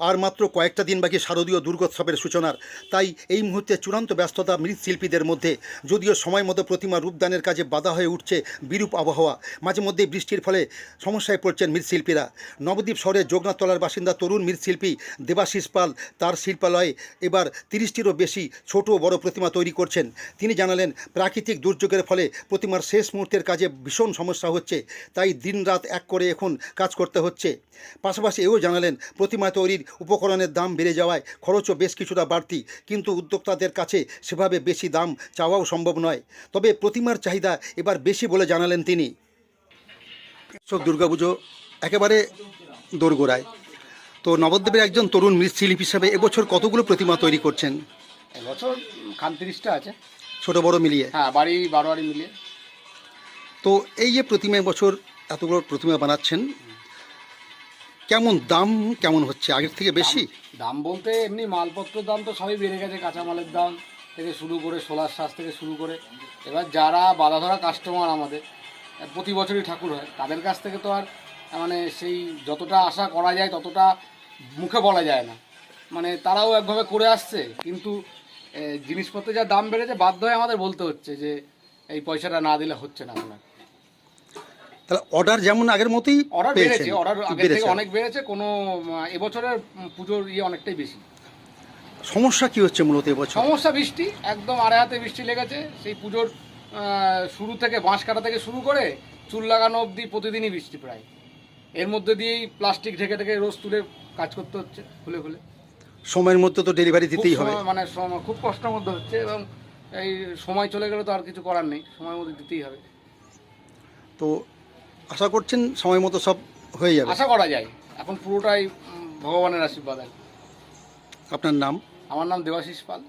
আর মাত্র কয়েকটা দিন বাকি শারদীয় দুর্গোৎসবের সূচনার। তাই এই মুহূর্তে চূড়ান্ত ব্যস্ততা মৃৎশিল্পীদের মধ্যে, যদিও সময় মতো প্রতিমা রূপদানের কাজে বাধা হয়ে উঠছে বিরূপ আবহাওয়া, মাঝে মধ্যে বৃষ্টির ফলে সমস্যায় পড়ছেন মৃৎশিল্পীরা। নবদ্বীপ শহরের যোগনাথতলার বাসিন্দা তরুণ মৃৎশিল্পী দেবাশিস পাল তার শিল্পালয়ে এবার তিরিশটিরও বেশি ছোট বড় প্রতিমা তৈরি করছেন। তিনি জানালেন, প্রাকৃতিক দুর্যোগের ফলে প্রতিমার শেষ মুহূর্তের কাজে ভীষণ সমস্যা হচ্ছে, তাই দিনরাত এক করে এখন কাজ করতে হচ্ছে। পাশাপাশি এও জানালেন, প্রতিমা তৈরির উপকরণের দাম বেড়ে যাওয়ায় খরচও বেশ কিছুটা বাড়তি। কিন্তু উদ্যোক্তাদের কাছে সেভাবে বেশি দাম চাওয়াও সম্ভব নয়। তবে প্রতিমার চাহিদা এবার বেশি বলে জানালেন তিনি। সব দুর্গাপুজো একেবারে দোরগোড়ায়। তো নবদ্বীপের একজন তরুণ মৃৎশিল্পী হিসাবে এবছর কতগুলো প্রতিমা তৈরি করছেন? এবছর খান তিরিশটা আছে। ছোট বড় মিলিয়ে? হ্যাঁ বাড়ি বারো বাড়ি মিলিয়ে। তো এই যে প্রতিমা বছর এতগুলো প্রতিমা বানাচ্ছেন কেমন দাম কেমন হচ্ছে? আগের থেকে বেশি? দাম বলতে এমনি মালপত্রের দাম তো সবই বেড়ে গেছে কাঁচামালের দাম থেকে শুরু করে সোলার শ্বাস থেকে শুরু করে। এবার যারা বাধা ধরা কাস্টমার আমাদের প্রতি বছরই ঠাকুর হয়। তাদের কাছ থেকে তো আর মানে সেই যতটা আশা করা যায় ততটা মুখে বলা যায় না। মানে তারাও একভাবে করে আসছে কিন্তু জিনিসপত্রের যা দাম বেড়েছে বাধ্য হয়ে আমাদের বলতে হচ্ছে যে এই পয়সাটা না দিলে হচ্ছে না আপনার তাহলে অর্ডার যেমন আগের মতোই অর্ডার বেড়েছে অর্ডার আগের থেকে অনেক বেড়েছে কোনো এবছরের পুজোর ইয়ে অনেকটাই বেশি। সমস্যা কি হচ্ছে মূলত এবছর? সমস্যা বৃষ্টি একদম আড়াই হাতে বৃষ্টি লেগেছে। সেই পুজোর শুরু থেকে বাঁশ কাটা থেকে শুরু করে চুল লাগানো অবধি প্রতিদিনই বৃষ্টি প্রায়। এর মধ্যে দিয়েই প্লাস্টিক ঢেকে ঢেকে রোজ তুলে কাজ করতে হচ্ছে খুলে খুলে। সময়ের মধ্যে তো ডেলিভারি দিতেই হবে। মানে খুব কষ্টের মধ্যে হচ্ছে এবং এই সময় চলে গেলে তো আর কিছু করার নেই সময়ের মধ্যে দিতেই হবে। তো আশা করছেন সময় মতো সব হয়ে যাবে। আশা করা যায়। এখন পুরোটাই ভগবানের আশীর্বাদ। আপনার নাম? আমার নাম দেবাশিস পাল।